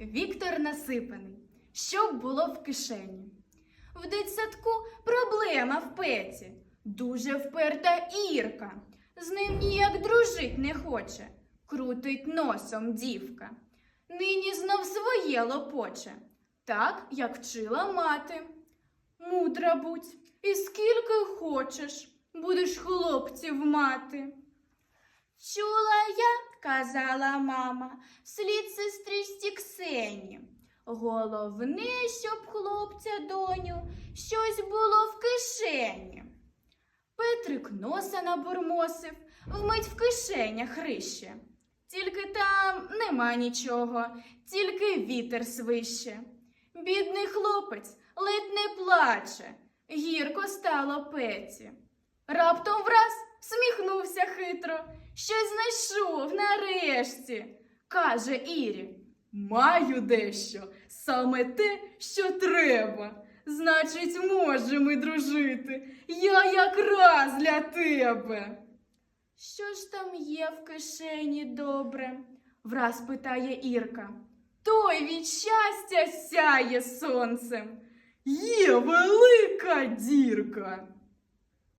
Віктор насипаний. Що б було в кишені? В дитсадку проблема в пеці. Дуже вперта Ірка. З ним ніяк дружить не хоче. Крутить носом дівка. Нині знов своє лопоче, так, як вчила мати. Мудра будь, і скільки хочеш, будеш хлопців мати. Чула казала мама, вслід сестричці Ксені. Головне, щоб хлопця доню щось було в кишені. Петрик носа набурмосив, вмить в кишенях рище. Тільки там нема нічого, тільки вітер свище. Бідний хлопець ледь не плаче, гірко стало пеці. Раптом враз всміхнувся хитро, щось знайшов нарешті. Каже Ірі, маю дещо, саме те, що треба. Значить, можемо дружити. Я якраз для тебе. Що ж там є в кишені добре? враз питає Ірка. Той від щастя сяє сонцем. Є велика дірка.